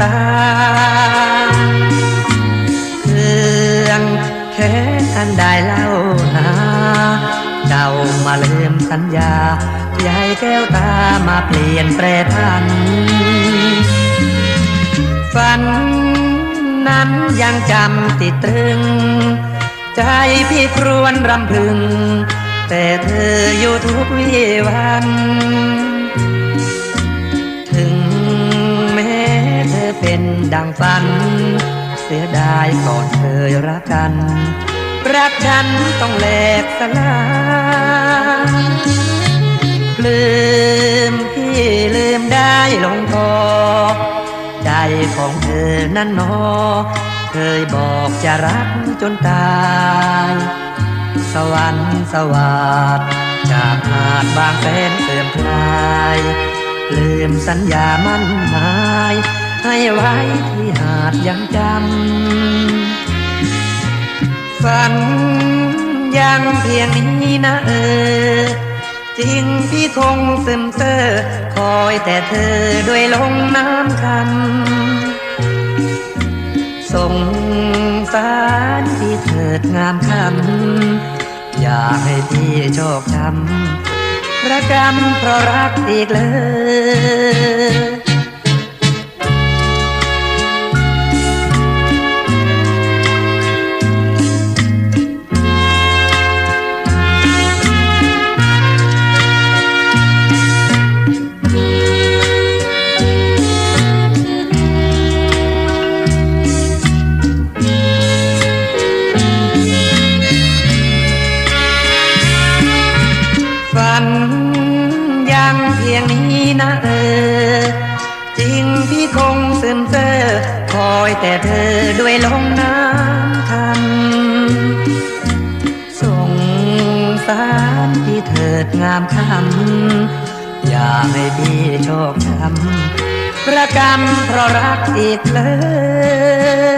ตาเครื่องแค่อันได้เล่านาเจ้ามาลืมสัญญาอยายแก้วตามาเปลี่ยนแปรพัน ฝันนั้นยังจำติดตรึง ใจพี่ครวญรำพึง แต่เธออยู่ทุกวิวัน เป็นดังฝัน เสียดายก่อนเคยรักกัน รักฉันต้องแหลกสลายลืมพี่ลืมได้ลงคอใจของเธอนั้นนอ เคยบอกจะรักจนตาย สวรรค์สวัสดจากหาดบางแสนเสื่อมคลายลืมสัญญามั่นหมาย ไว้ที่หาดยังจำฝันยังเพียงนี้นะเออ จริงพี่คงซึมเซอคอยแต่เธอด้วยลงน้ำคำส่งสารที่เถิดงามคำอยากให้พี่โชคช้ำระกำเพราะรักอีกเลย พียงนี้นะเออ จริงพี่คงซึมเซอคอยแต่เธอด้วยลงน้ำคำส่งสารที่เถิดงามคำอย่าให้พี่โชคช้ำประกรรมเพราะรักอีกเลย